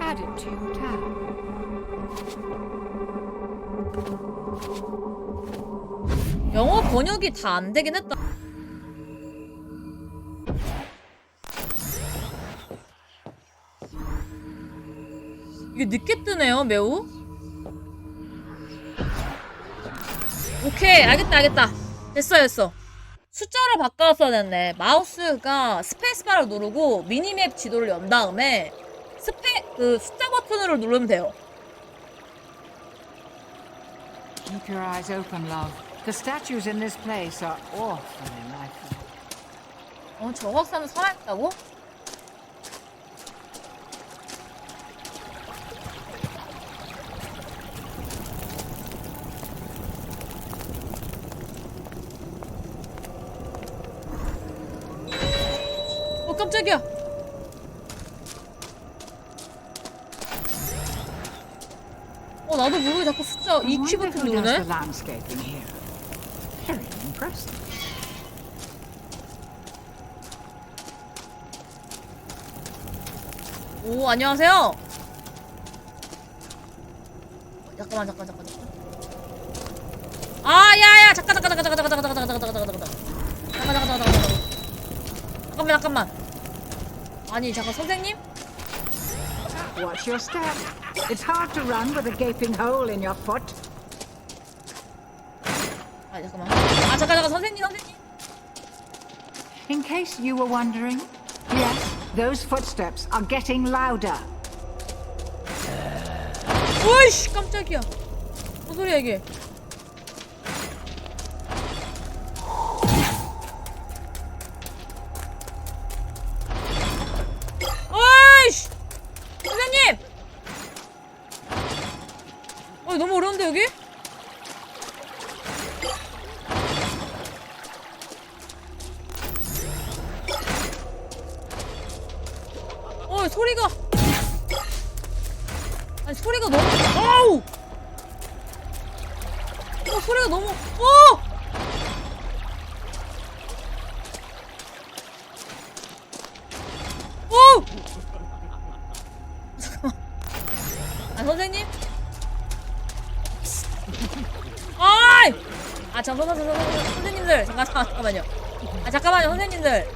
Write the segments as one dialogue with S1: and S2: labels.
S1: Add it to your tab.
S2: 영어 번역이 다 안 되긴 했다. 이게 늦게 뜨네요, 매우. 오케이, 알겠다, 알겠다. 됐어, 됐어. 숫자를 바꿔서 됐네. 마우스가 스페이스바를 누르고 미니맵 지도를 연 다음에 스페 그 숫자 버튼을 누르면 돼요.
S1: Keep your eyes open, love. The statues in this place are awfully lifelike.
S2: 어, 저 박사는 살아있다고? 어, 깜짝이야. 나도 모르게 자꾸 숫자
S1: I
S2: 2키
S1: wonder
S2: 버튼 누르네?
S1: the landscaping here. Very impressive.
S2: 오, 안녕하세요. 어, 잠깐만, 잠깐, 잠깐, 잠깐. 아, 야, 야, 잠깐, 잠깐, 잠깐, 잠깐, 잠깐, 잠깐, 잠깐, 잠깐, 잠깐, 잠깐, 잠깐, 잠깐, 잠깐, 잠깐, 잠깐, 잠깐만, 잠깐만. 아니, 잠깐, 선생님?
S1: Watch your step. It's hard to run with a gaping hole in your foot.
S2: 아, 잠깐만. 아, 잠깐, 잠깐, 선생님, 선생님.
S1: In case you were wondering, yes, those footsteps are getting louder.
S2: 오이씨, 깜짝이야. 무슨 소리야, 이게? 아니 소리가 너무 어우! 어 소리가 너무 어! 어! 잠깐만. 아 선생님? 아이! 아 잠깐 만 잠깐만 선생님들 잠깐 잠깐만요. 아 잠깐만요 선생님들.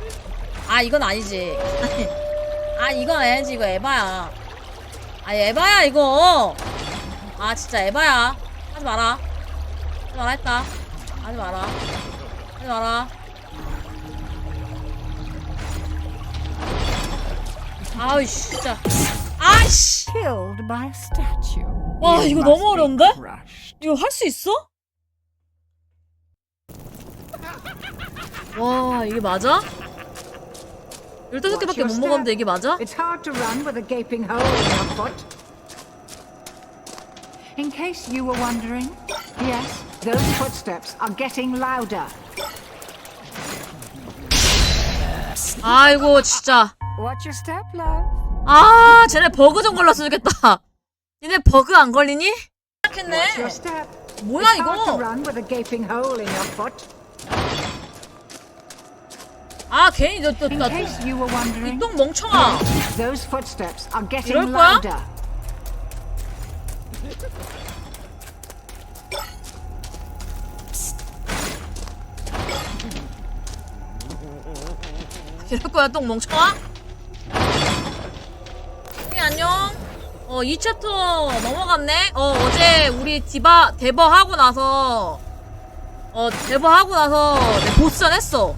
S2: 아 이건 아니지. 아니 아 이건 아니지. 이거 에바야 아 에바야 이거 아 진짜 에바야 하지 마라 하지 마라 했다 하지 마라 하지 마라 아이씨 진짜 아이씨
S1: Killed by a statue.
S2: 와
S1: You
S2: 이거
S1: must
S2: 너무 어려운데?
S1: crushed.
S2: 이거 할 수 있어? 와 이게 맞아? 15개밖에 못 먹었는데 이게 맞아?
S1: It's hard to run with a gaping hole in your foot. In case you were wondering, yes, those footsteps are getting louder.
S2: 아이고 진짜
S1: Watch your step, love.
S2: 아, 쟤네 버그 좀 걸렸으면 좋겠다. 얘네 버그 안 걸리니?
S1: Watch your
S2: 시작했네.
S1: step.
S2: 뭐야
S1: It's hard to
S2: 이거?
S1: run with a gaping hole in your foot.
S2: 아, 괜히
S1: wondering,
S2: 멍청아.
S1: those footsteps are getting
S2: 이럴 거야?
S1: louder.
S2: 이럴 거야, 똥 멍청아? 형이 안녕. 어, 2챕터 넘어갔네. 어, 어제 우리 디바 데버 하고 나서 어, 데버 하고 나서 내 보스전 했어.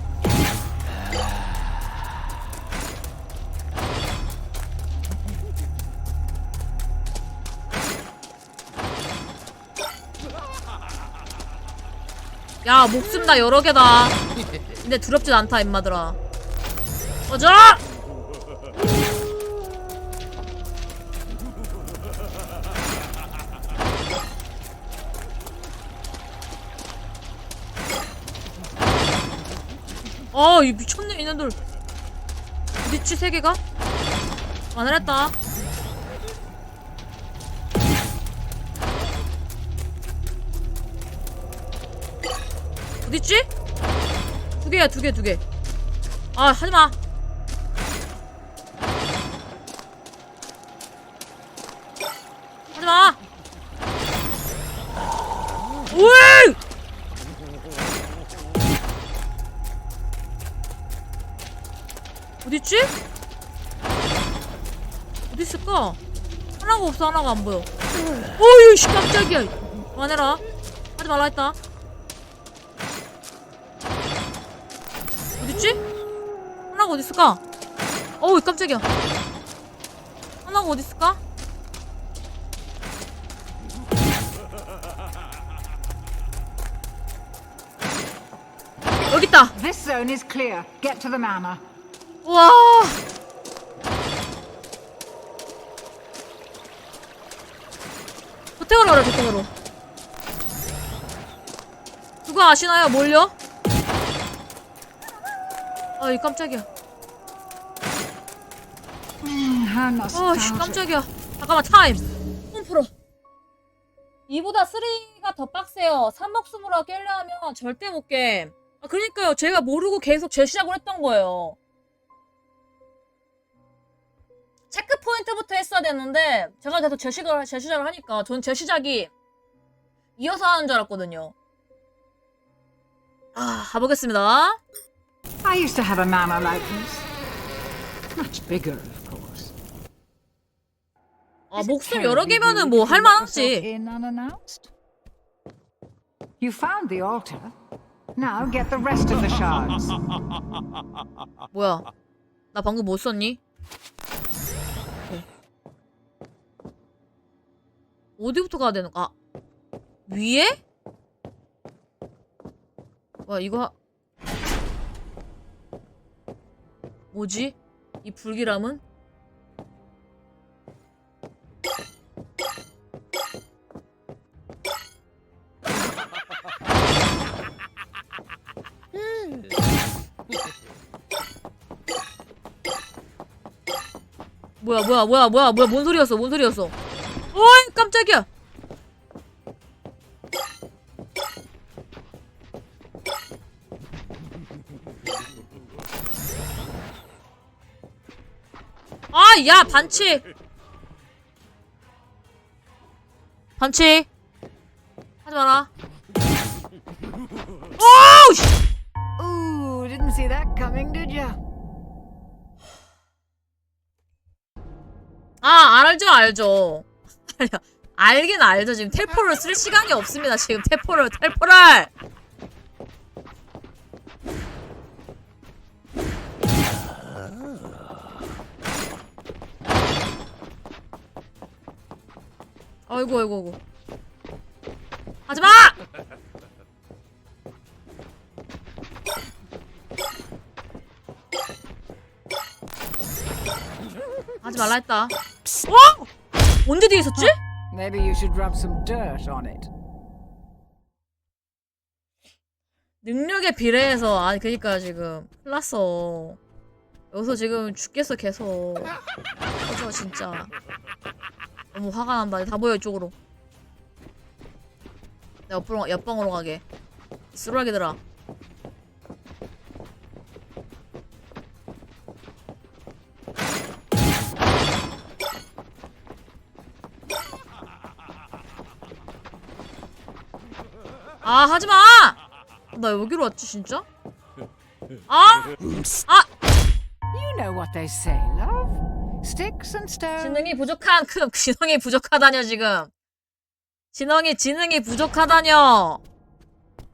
S2: 야, 목숨 다 여러 개다. 근데 두렵진 않다, 임마들아. 꺼져! 아, 이 미쳤네, 이년들. 미치 세 개가? 완을 했다. 어딨지? 두 개야, 두 개, 두 개. 아, 하지 마. 하지마 오이 어딨지? 어디 있을까? 하나가 없어 하나가 안 보여 어이 씨 깜짝이야 그만해라 하지 말라 했다 하나가 어디 있을까? 어우 깜짝이야 하나가 어디 있을까? 여기 있다
S1: This zone is clear. Get to the manor.
S2: 와. 저택으로 가라, 저택으로. 누가 아시나요? 뭘요? 아이 깜짝이야. 아씨. 깜짝이야. 잠깐만 타임. 홈 풀어. 2보다 3가 더 빡세요. 3목숨으로 깰려 하면 절대 못 깨. 아 그러니까요. 제가 모르고 계속 재시작을 했던 거예요. 체크 포인트부터 했어야 됐는데 제가 계속 재시작을, 재시작을 하니까 전 재시작이 이어서 하는 줄 알았거든요. 아, 가보겠습니다.
S1: I used to have a manor like this. Much bigger.
S2: 아, 목숨 여러 개면은 뭐 할만하지.
S1: You found the altar. Now get the rest of the shards.
S2: 뭐야? 나 방금 못 썼니? 네. 어디부터 가야 되는? 아 위에? 와 이거 하... 뭐지? 이 불길함은? 뭐야 뭐야 뭐야 뭐야 뭔 소리였어 뭔 소리였어. 어이 깜짝이야. 아 야 반칙. 반칙. 하지 마라. 오우 씨.
S1: Ooh, didn't see that coming, did you?
S2: 아 알죠. 알죠 알긴 알죠. 지금 텔포를 쓸 시간이 없습니다. 지금 텔포를 텔포를! 아이고 아이고 아이고. 하지마! 하지 말라 했다 어? 언제 뒤에 있었지?
S1: Maybe you should rub some dirt on it.
S2: 능력에 비례해서 아니 그니까 지금 흘났어 여기서 지금 죽겠어 계속. 어저 진짜. 너무 화가 난다 다 보여 이쪽으로. 내 옆으로 옆방으로 가게. 쓰라기들아 아 하지마 나 여기로 왔지 진짜? 아! 아!
S1: You know what they say, love. Sticks and stones.
S2: 지능이 부족한 그 지능이 부족하다뇨 지금 지능이 지능이 부족하다뇨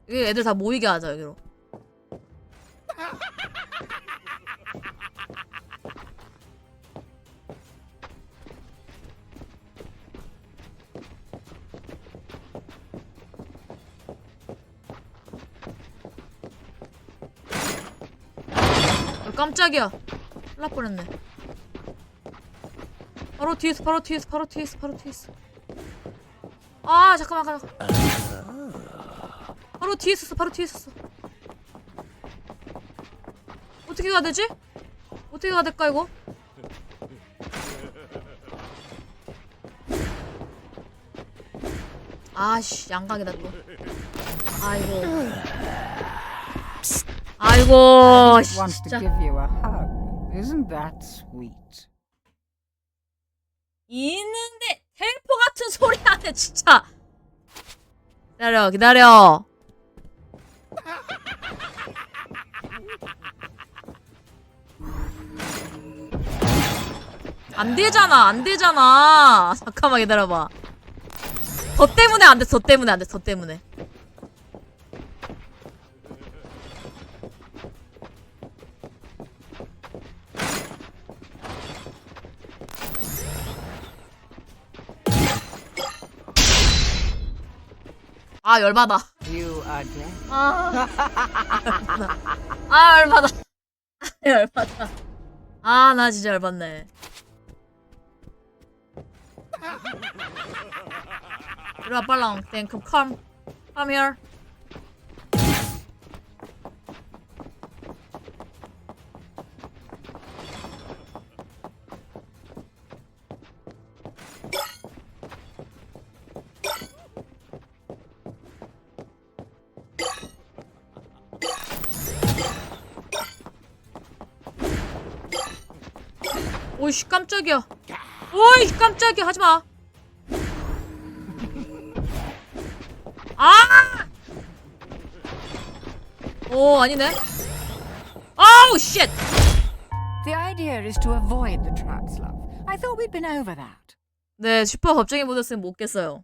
S2: 여기 애들 다 모이게 하자 여기로 깜짝이야. 큰일 날 뻔했네. 바로 뒤에서 바로 뒤에서 바로 뒤에서 바로 뒤에서 아 잠깐만 잠깐만. 바로 뒤에 있었어 바로 뒤에 있었어. 어떻게 가야 되지? 어떻게 가야 될까 이거? 아씨 양각이다 또 아이고 아이고
S1: Wants to
S2: 진짜
S1: give you a hug. Isn't that sweet?
S2: 있는데 텔포 같은 진짜. 기다려, 기다려. 안 되잖아, 안 되잖아. 잠깐만 기다려봐. 저 때문에 안 돼, 저 때문에 안 돼, 저 때문에. 아, 열받아. 아, 아 열받아. 아, 열받아. 아, 나 진짜 열받네. 이리 와, 빨랑. Then come, come, come here. 오이씨, 깜짝이야. 오이, 깜짝이야. 하지 마. 아! 오, 아니네. 아우, 쉣!
S1: The idea is to avoid the traps, love. I thought we'd been over that.
S2: 네, 슈퍼 겁쟁이 모드였으면 못 깼어요.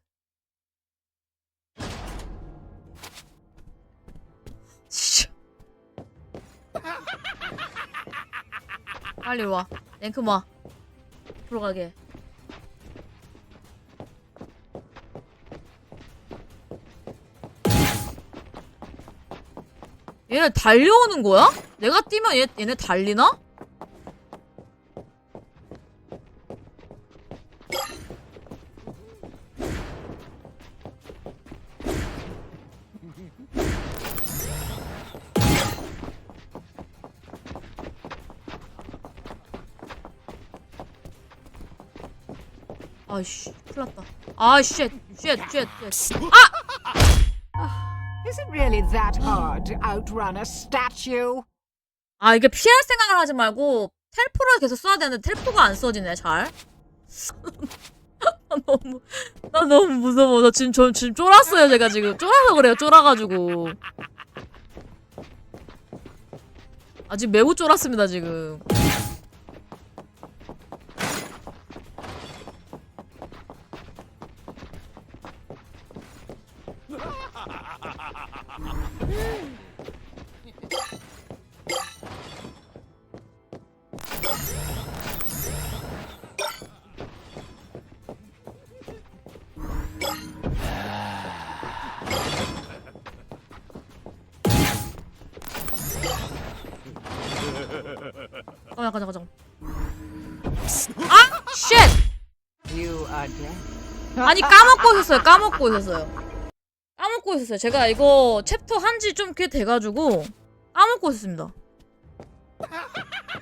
S2: 씨. 빨리 와. 랭크 와. 들어가게. 얘네 달려오는 거야? 내가 뛰면 얘, 얘네 달리나? 아이씨, 큰일 났다. 아, 쉣, 쉣, 쉣, 쉣.
S1: Is it really that hard to outrun a statue?
S2: 아, 이게 피할 생각을 하지 말고 텔포를 계속 써야 되는데 텔포가 안 써지네, 잘. 나 너무, 나 너무 무서워. 나 지금, 저, 지금 쫄았어요, 제가 지금. 쫄아서 그래요, 쫄아가지고. 아직 매우 쫄았습니다, 지금. 있었어요. 까먹고 있었어요. 까먹고 있었어요. 제가 이거 챕터 한 지 좀 꽤 돼가지고 까먹고 있었습니다.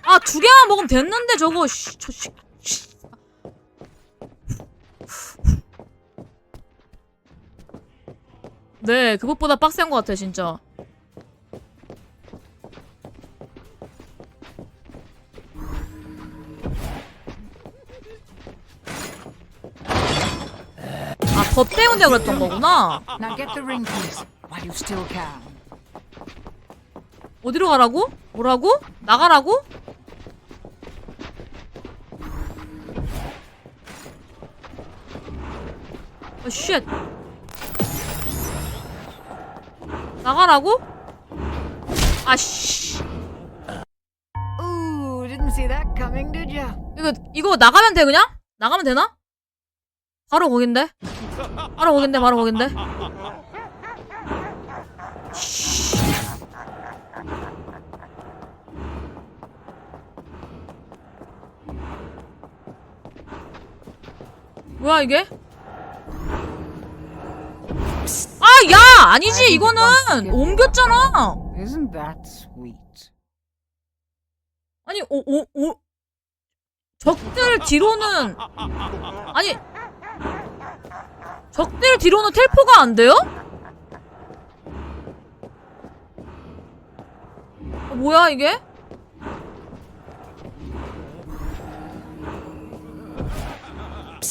S2: 아 두 개만 먹으면 됐는데 저거 씨, 저 씨, 씨. 네 그것보다 빡센 것 같아 진짜. 저 때문에 그랬던 거구나.
S1: Now get the ring keys while you still can.
S2: 어디로 가라고? 뭐라고? 나가라고? 어, 쉣. 나가라고? 아, 씨.
S1: Ooh, didn't see that coming, did ya?
S2: 이거, 이거 나가면 돼, 그냥? 나가면 되나? 바로 거긴데? 바로 거긴데, 바로? 씨. 뭐야, 이게? 아, 야! 아니지, 이거는! 옮겼잖아!
S1: Isn't that sweet?
S2: 아니, 오, 오, 오. 적들 뒤로는, 아니, 적들 뒤로는 텔포가 안 돼요? 어, 뭐야, 이게?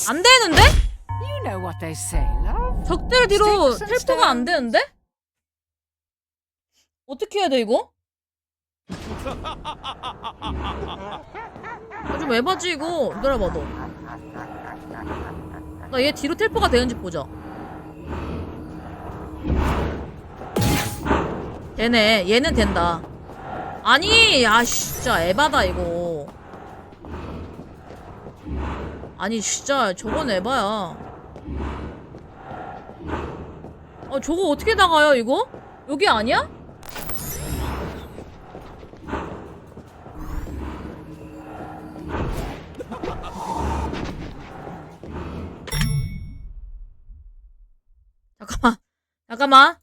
S2: 안 되는데?
S1: You know what they say, love.
S2: 적들 뒤로 텔포가 안. 되는데? 어떻게 해야 돼 이거? 아, 좀 에바지 이거 기다려봐 너 나 얘 뒤로 텔포가 되는지 보자 얘네 얘는 된다 아니 아 진짜 에바다 이거 아니 진짜 저건 에바야 아 저거 어떻게 나가요 이거? 여기 아니야? 잠깐만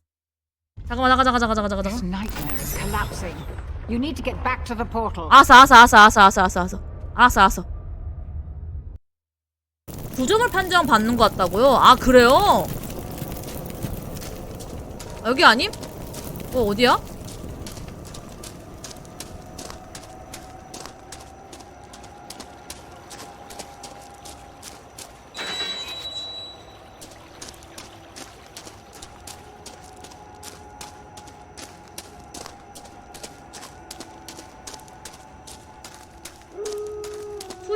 S2: 잠깐만 잠깐 잠깐 잠깐 잠깐
S1: This
S2: 잠깐
S1: nightmare is collapsing. You need to get back to the portal.
S2: 알았어 알았어 알았어 알았어 알았어 알았어 알았어 알았어 알았어 구조물 판정 받는 것 같다고요? 아 그래요? 여기 아님? 어 어디야?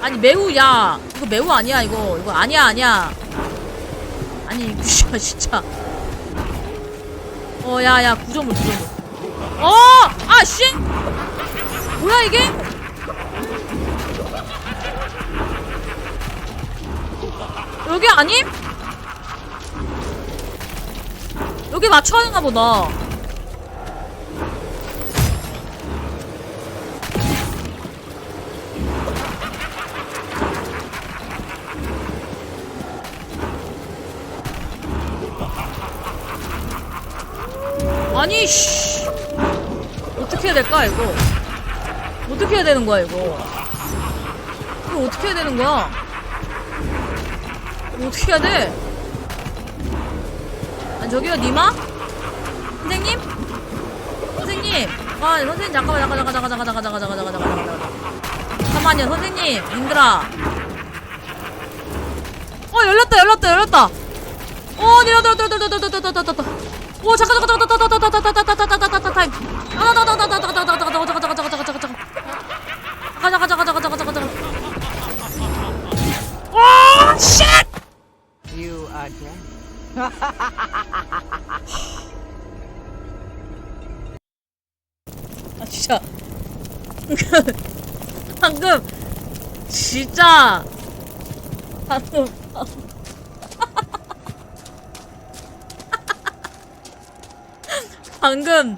S2: 아니 매우 야. 이거 매우 아니야 이거. 이거 아니야 아니야. 아니 진짜 진짜. 어 야야 구조물 구조물. 어아 씨! 뭐야 이게? 여기 아님? 여기 맞춰야 하나 보다 될까 이거 어떻게 해야 되는 거야 이거 이거 어떻게 해야 되는 거야 어떻게 해야 돼 아니 저기요 니마 선생님 선생님 아 선생님 잠깐만 잠깐 잠깐 잠깐 잠깐 잠깐 잠깐 잠깐 잠깐 잠깐 잠깐 잠깐만요 선생님 님들아 어 열렸다 열렸다 열렸다 어 열렸다 열렸다 열렸다 열렸다 열렸다 오 잠깐 잠깐 잠깐 잠깐 잠깐 잠깐 잠깐 잠깐 타임 아 잠깐 잠깐 잠깐 잠깐 잠깐 잠깐 잠깐 잠깐 잠깐 잠깐 잠깐 잠깐 잠깐 잠깐 잠깐 잠깐 잠깐 잠깐 오 쉣!
S1: You are dead.
S2: 아 진짜 방금 진짜 방금 방금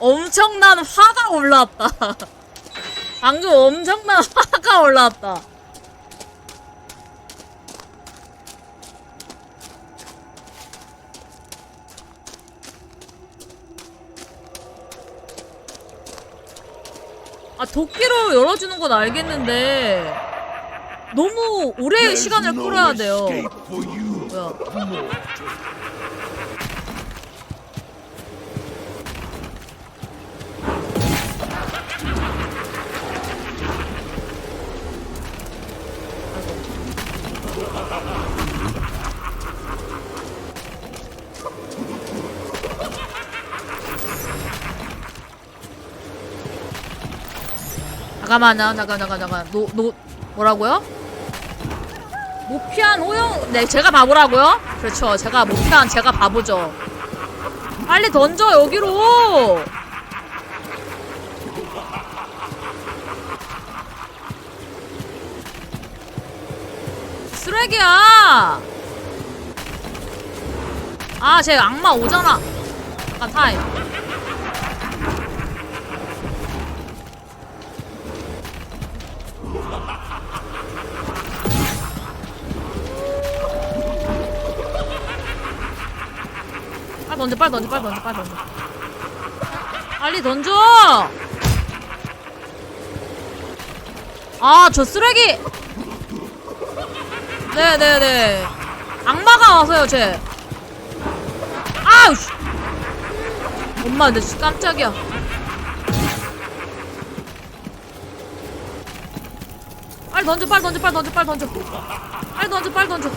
S2: 엄청난 화가 올라왔다 방금 엄청난 화가 올라왔다 아 도끼로 열어주는 건 알겠는데 너무 오래 시간을 끌어야 돼요. 뭐야? 잠깐만요, 잠깐, 잠깐, 잠깐. 노, 노, 뭐라고요? 모피한 호영, 네, 제가 바보라고요? 그렇죠. 제가 모피한 제가 바보죠. 빨리 던져, 여기로! 아, 쟤 악마 오잖아. 잠깐, 타임. 빨리 던져 빨리 던져 빨리 던져 빨리 던져 빨리 던져 아 저 쓰레기 네네네 악마가 와서요 쟤 아우 씨. 엄마 내 진짜 깜짝이야 빨리 던져 빨리 던져 빨리 던져 빨리 던져 빨리 던져 빨리 던져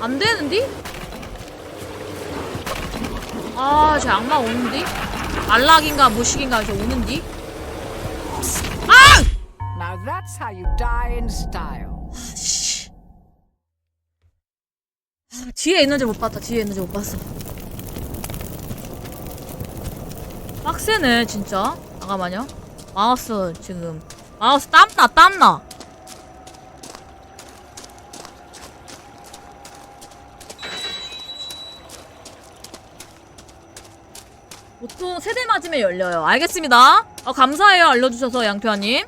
S2: 안 되는디? 아, 쟤 악마 오는디? 안락인가 무식인가 저 오는디? 아!
S1: That's how you die in style.
S2: 씨. 아, 뒤에 있는지 못 봤다. 뒤에 있는지 못 봤어. 빡세네, 진짜. 잠깐만요. 마우스 지금 마우스 땀나 땀나. 보통 세대 맞으면 열려요. 알겠습니다. 어, 감사해요. 알려주셔서 양표아님.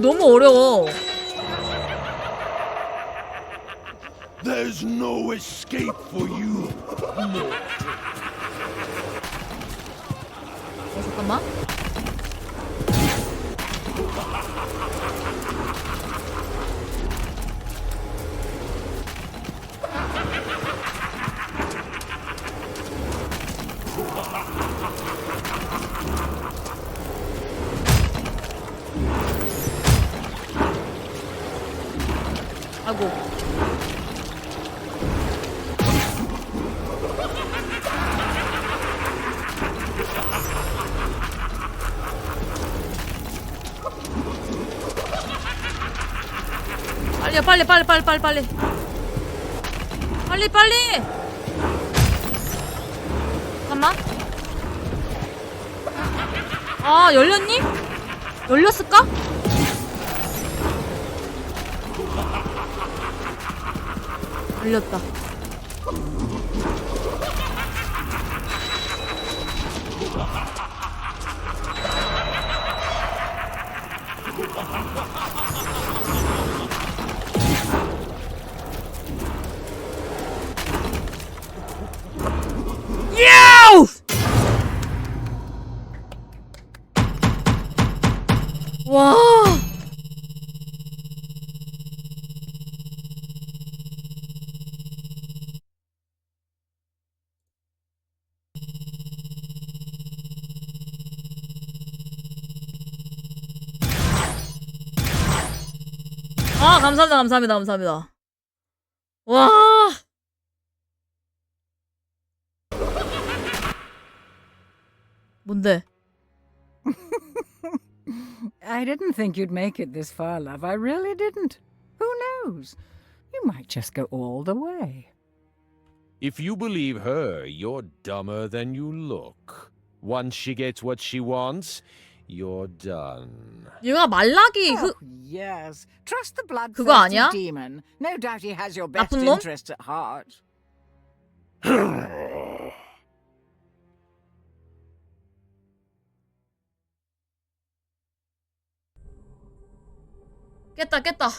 S2: 여기 너무 어려워.
S3: There's no escape for you.
S2: 어, 잠깐만. 하고 빨리야 빨리 빨리 빨리 빨리 빨리 빨리 빨리 잠깐만 아 열렸니? 열렸을까? 열렸다 아, 감사합니다. 감사합니다. 감사합니다. 와. 뭔데?
S1: I didn't think you'd make it this far, love. I really didn't. Who knows? You might just go all the way.
S3: If you believe her, you're dumber than you look. Once she gets what she wants, you're done.
S2: 얘가 말라기
S1: Oh,
S2: 그
S1: yes. Trust the bloodthirsty
S2: 그거 아니야?
S1: demon. No doubt he has your best
S2: 나쁜 놈?
S1: interests at heart.
S2: 깼다 깼다